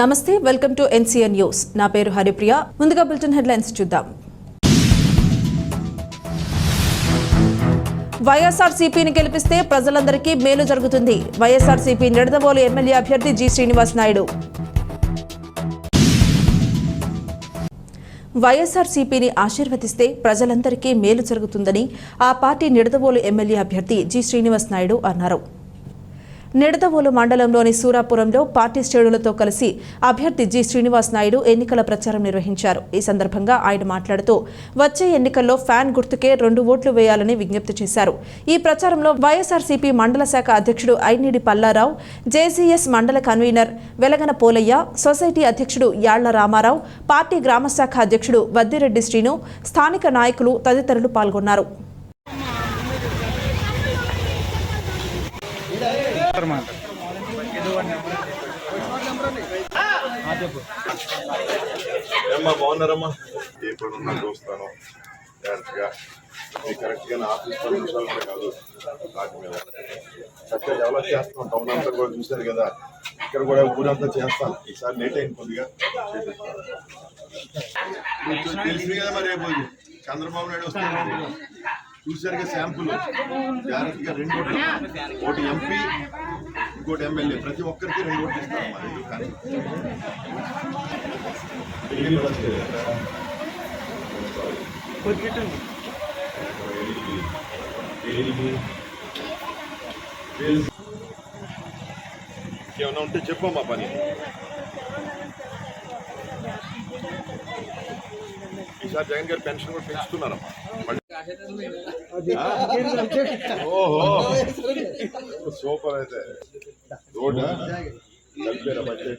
నమస్తే welcome to NCN news. నా పేరు హరిప్రియ. ముందుగా బులెటిన్ హెడ్లైన్స్ చూద్దాం. వైఎస్ఆర్సీపీని గెలిపిస్తే ప్రజలందరికీ మేలు జరుగుతుంది. వైఎస్ఆర్సీపీ నిడదవోలు ఎమ్మెల్యే అభ్యర్థి జి శ్రీనివాస్ నాయుడు. వైఎస్ఆర్సీపీని ఆశీర్వదిస్తే ప్రజలందరికీ మేలు జరుగుతుందని ఆ పార్టీ నిడదవోలు ఎమ్మెల్యే అభ్యర్థి జి శ్రీనివాస్ నాయుడు అన్నారు. నిడదవోలు మండలంలోని సూరాపురంలో పార్టీ శ్రేణులతో కలిసి అభ్యర్థి జి శ్రీనివాస్ నాయుడు ఎన్నికల ప్రచారం నిర్వహించారు. ఈ సందర్భంగా ఆయన మాట్లాడుతూ వచ్చే ఎన్నికల్లో ఫ్యాన్ గుర్తుకే రెండు ఓట్లు వేయాలని విజ్ఞప్తి చేశారు. ఈ ప్రచారంలో వైఎస్ఆర్సీపీ మండల శాఖ అధ్యక్షుడు ఐనిడి పల్లారావు జేసీఎస్ మండల కన్వీనర్ వెలగన పోలయ్య సొసైటీ అధ్యక్షుడు యాళ్ళ రామారావు పార్టీ గ్రామశాఖ అధ్యక్షుడు వద్దిరెడ్డి శ్రీను స్థానిక నాయకులు తదితరులు పాల్గొన్నారు. ఏమ్మా బాగున్నారమ్మా? ఇప్పుడు నేను చూస్తాను. డైరెక్ట్గా మీకు కరెక్ట్గా నా ఆఫీస్ పది నిమిషాలు కూడా కాదు. నాకు మీద. చక్కగా డెవలప్ చేస్తున్నాం. టౌన్ అంతా కూడా చూశారు కదా. ఇక్కడ కూడా ఊరంతా చేస్తాను. ఈసారి లేట్ అయింది కొద్దిగా. తెలిసింది కదా మరి రేపు. చంద్రబాబు నాయుడు వస్తున్నారు చూశారుగా శాంపుల్. జాగ్రత్తగా రెండు ఓట్లు. ఒకటి ఎంపీ ఇంకోటి ఎమ్మెల్యే. ప్రతి ఒక్కరికి రెండు ఓట్లు ఇస్తాం మరి కానీ ఏమైనా ఉంటే చెప్పమ్మా పని. ఈసారి జగన్ గారి పెన్షన్ కూడా పెంచుతున్నారమ్మా. ಓಹೋ ಸೂಪರ್ ಐತೆ ದೊಡ್ಡ ಬಟ್ಟೆ